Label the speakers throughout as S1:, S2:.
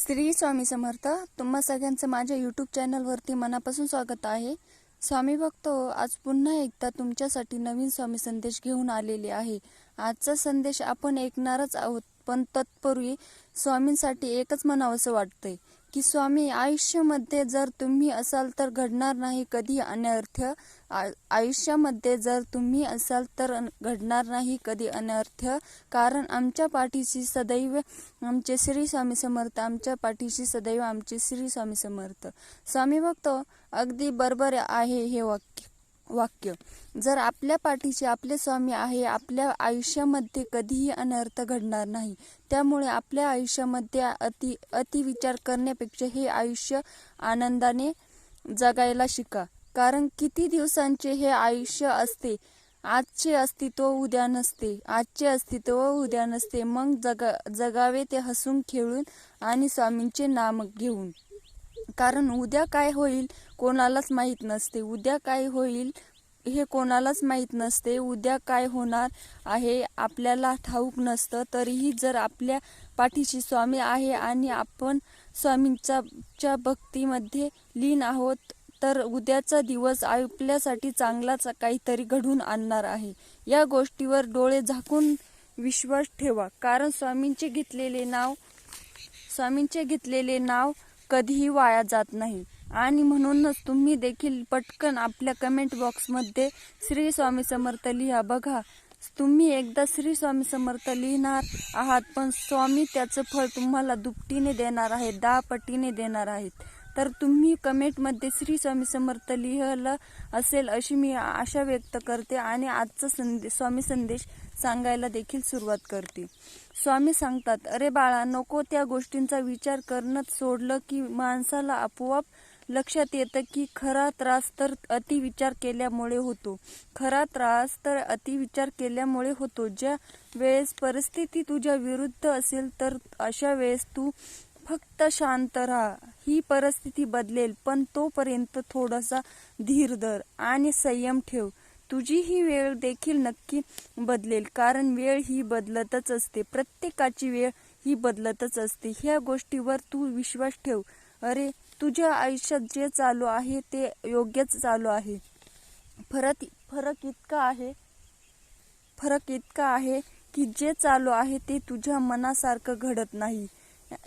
S1: श्री स्वामी समर्थ तुम्हा सगळ्यांचं माझ्या यूट्यूब चॅनलवरती मनापासून स्वागत आहे. स्वामी भक्त आज पुन्हा एकदा तुमच्यासाठी नवीन स्वामी संदेश घेऊन आलेले आहे. आजचा संदेश आपण ऐकणारच आहोत पण तत्पूर्वी स्वामींसाठी एकच म्हणावंसं वाटतंय. की स्वामी आयुष्यामध्ये जर तुम्ही असाल तर घडणार नाही कधी अनर्थ. आयुष्यामध्ये जर तुम्ही असाल तर घडणार नाही कधी अनर्थ. कारण आमच्या पाठीशी सदैव आमचे श्री स्वामी समर्थ आमच्या पाठीशी सदैव आमचे श्री स्वामी समर्थ. स्वामी भक्त अगदी बरोबर आहे हे वाक्य. वाक्य. जर आपल्या पाठीचे आपले स्वामी आहे आपल्या आयुष्यामध्ये कधीही अनर्थ घडणार नाही. त्यामुळे आपल्या आयुष्यामध्ये अति अतिविचार करण्यापेक्षा हे आयुष्य आनंदाने जगायला शिका. कारण किती दिवसांचे हे आयुष्य असते? आजचे अस्तित्व उद्या नसते. आजचे अस्तित्व उद्या नसते. मग जगा जगावे ते हसून खेळून आणि स्वामींचे नाम घेऊन. कारण उद्या काय होईल? कोणालाच माहीत नसते. उद्या काय होईल हे कोणालाच माहीत नसते. उद्या काय होणार आहे आपल्याला ठाऊक नसतं. तरीही जर आपल्या पाठीशी स्वामी आहे आणि आपण स्वामींच्या च्या भक्तीमध्ये लीन आहोत तर उद्याचा दिवस आपल्यासाठी चांगलाच काहीतरी घडून आणणार आहे. या गोष्टीवर डोळे झाकून विश्वास ठेवा. कारण स्वामींचे घेतलेले नाव स्वामींचे घेतलेले नाव कधीही वाया जात नाही. आणि म्हणूनच तुम्ही देखील पटकन आपल्या कमेंट बॉक्समध्ये श्री स्वामी समर्थ लिहा. बघा तुम्ही एकदा श्री स्वामी समर्थ लिहिणार आहात पण स्वामी त्याचं फळ तुम्हाला दुपटीने देणार आहेत दहा पटीने देणार आहेत. तर तुम्ही कमेंटमध्ये श्री स्वामी समर्थ लिहिलं असेल अशी मी आशा व्यक्त करते आणि आजचा संदेश स्वामी संदेश सांगायला देखील सुरुवात करते. स्वामी सांगतात अरे बाळा नको त्या गोष्टींचा विचार करणंच सोडलं की माणसाला आपोआप लक्षात येतं की खरा त्रास तर अतिविचार केल्यामुळे होतो. खरा त्रास तर अतिविचार केल्यामुळे होतो. ज्या वेळेस परिस्थिती तुझ्या विरुद्ध असेल तर अशा वेळेस तू फक्त शांत राहा. ही परिस्थिती बदलेल पण तोपर्यंत थोडासा धीर धर आणि संयम ठेव. तुझी ही वेळ देखील नक्की बदलेल कारण वेळ ही बदलतच असते. प्रत्येकाची वेळ ही बदलतच असते. ह्या गोष्टीवर तू विश्वास ठेव. अरे तुझ्या आयुष्यात जे चालू आहे ते योग्यच चालू आहे. फरक फरक इतका आहे फरक इतका आहे की जे चालू आहे ते तुझ्या मनासारखं घडत नाही.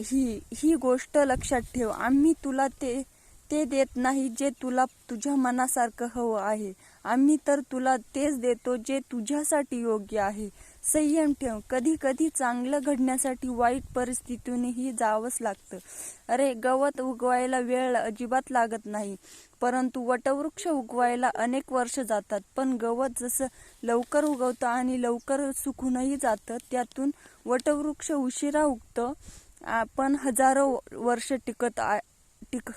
S1: ही ही गोष्ट लक्षात ठेव. आम्ही तुला ते ते देत नाही जे तुला तुझ्या मनासारखं हवं आहे. आम्ही तर तुला तेच देतो जे तुझ्यासाठी योग्य आहे. संयम ठेव. कधी कधी चांगलं घडण्यासाठी वाईट परिस्थितीनेही जावंच लागतं. अरे गवत उगवायला वेळ अजिबात लागत नाही. परंतु वटवृक्ष उगवायला अनेक वर्ष जातात. पण गवत जसं लवकर उगवतं आणि लवकर सुकूनही जातं त्यातून वटवृक्ष उशिरा उगतं. आपण पण हजारो वर्ष टिकत आ- टिक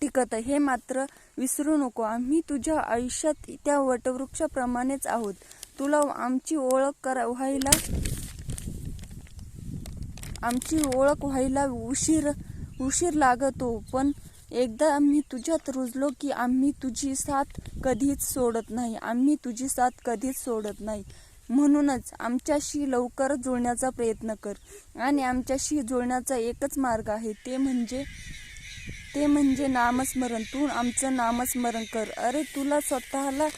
S1: टिकत हे मात्र विसरू नको. आम्ही तुझ्या आयुष्यात त्या वटवृक्षाप्रमाणेच आहोत. तुला आमची ओळख करा व्हायला आमची ओळख व्हायला उशीर उशीर लागतो पण एकदा आम्ही तुझ्यात रुजलो की आम्ही तुझी साथ कधीच सोडत नाही. आम्ही तुझी साथ कधीच सोडत नाही. म्हणूनच आमच्याशी लवकर जुळण्याचा प्रयत्न कर. आणि आमच्याशी जुळण्याचा एकच मार्ग आहे ते म्हणजे ते म्हणजे नामस्मरण. तू आमचं नामस्मरण कर. अरे तुला स्वतःला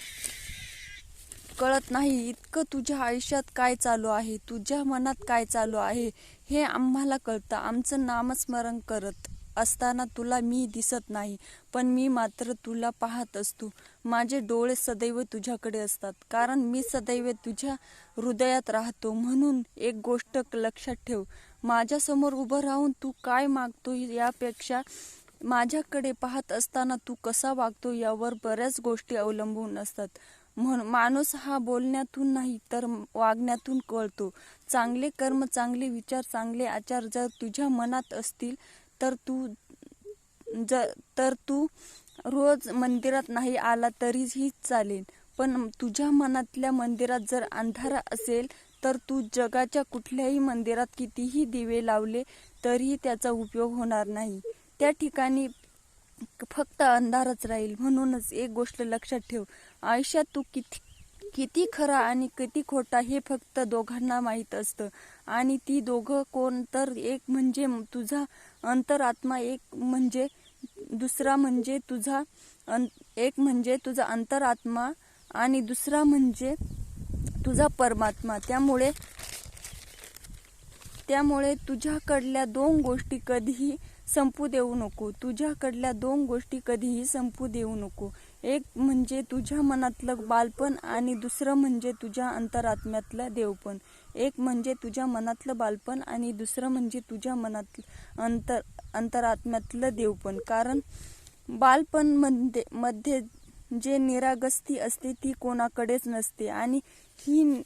S1: कळत नाही इतकं तुझ्या आयुष्यात काय चालू आहे तुझ्या मनात काय चालू आहे हे आम्हाला कळतं. आमचं नामस्मरण करत असताना तुला मी दिसत नाही पण मी मात्र तुला पाहत असतो. माझे डोळे सदैव तुझ्याकडे असतात कारण मी सदैव तुझ्या हृदयात राहतो. म्हणून एक गोष्ट लक्षात ठेव माझ्यासमोर उभं राहून तू काय मागतो यापेक्षा माझ्याकडे पाहत असताना तू कसा वागतो यावर बऱ्याच गोष्टी अवलंबून असतात. म्हण माणूस हा बोलण्यातून नाही तर वागण्यातून कळतो. चांगले कर्म चांगले विचार चांगले आचार जर तुझ्या मनात असतील तर तू जर तर तू रोज मंदिरात नाही आला तरीही चालेल. पण तुझ्या मनातल्या मंदिरात जर अंधारा असेल तर तू जगाच्या कुठल्याही मंदिरात कितीही दिवे लावले तरीही त्याचा उपयोग होणार नाही. त्या ठिकाणी फक्त अंधारच राहील. म्हणूनच एक गोष्ट लक्षात ठेव. आयुष्यात तू किती किती खरा आणि किती खोटा हे फक्त दोघांना माहीत असतं. आणि ती दोघं कोण तर एक म्हणजे तुझा अंतरात्मा एक म्हणजे दुसरा म्हणजे तुझा अं- एक म्हणजे तुझा अंतरात्मा आणि दुसरा म्हणजे तुझा परमात्मा. त्यामुळे त्यामुळे तुझ्याकडल्या दोन गोष्टी कधीही संपू देऊ नको. तुझ्याकडल्या दोन गोष्टी कधीही संपू देऊ नको. एक म्हणजे तुझ्या मनातलं बालपण आणि दुसरं म्हणजे तुझ्या अंतरात्म्यातलं देवपण. एक म्हणजे तुझ्या मनातलं बालपण आणि दुसरं म्हणजे तुझ्या मनातलं अंतर अंतरात्म्यातलं देवपण. कारण बालपणमध्ये मध्ये जे निरागस्ती असते ती कोणाकडेच नसते आणि ही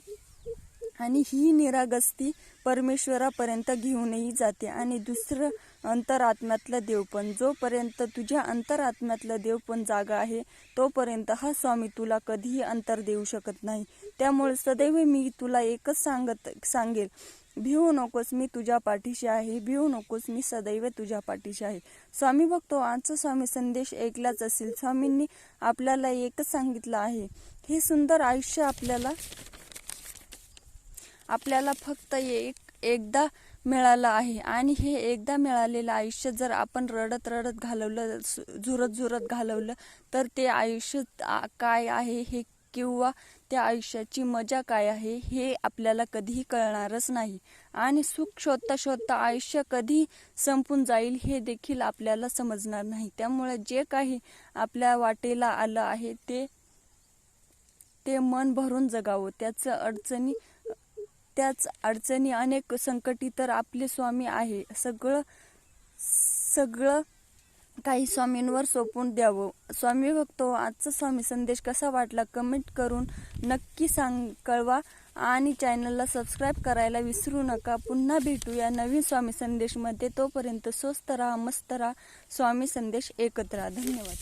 S1: आणि ही निरागस्ती परमेश्वरापर्यंत घेऊनही जाते आणि दुसरं अंतरात्म्यातलं देवपण जोपर्यंत तुझ्या अंतरात्म्यातलं देवपण जागा आहे तोपर्यंत हा स्वामी तुला कधीही अंतर देऊ शकत नाही. त्यामुळे सदैव मी तुला एकच सांगत सांगेल भिवू नकोस मी तुझ्या पाठीशी आहे. भिवू नकोस मी सदैव तुझ्या पाठीशी आहे. स्वामी बघतो आजचा स्वामी संदेश ऐकलाच असेल. स्वामींनी आपल्याला एकच सांगितलं आहे हे सुंदर आयुष्य आपल्याला आपल्याला फक्त एक एकदा मिळालं आहे. आणि हे एकदा मिळालेलं आयुष्य जर आपण रडत रडत घालवलं झुरत झुरत घालवलं तर ते आयुष्य काय आहे हे किंवा त्या आयुष्याची मजा काय आहे हे आपल्याला कधीही कळणारच नाही. आणि सुख शोधता शोधता आयुष्य कधी संपून जाईल हे देखील आपल्याला समजणार नाही. त्यामुळे जे काही आपल्या वाटेला आलं आहे ते ते मन भरून जगावं. त्याचं अडचणी त्याच अडचणी अनेक संकटी तर आपले स्वामी आहे. सगळं सगळं काही स्वामींवर सोपून द्यावं. स्वामी बघतो आजचा स्वामी संदेश कसा वाटला कमेंट करून नक्की सांग कळवा आणि चॅनलला सबस्क्राईब करायला विसरू नका. पुन्हा भेटूया नवीन स्वामी संदेशमध्ये. तोपर्यंत स्वस्त राहा मस्त राहा. स्वामी संदेश एकत्र धन्यवाद.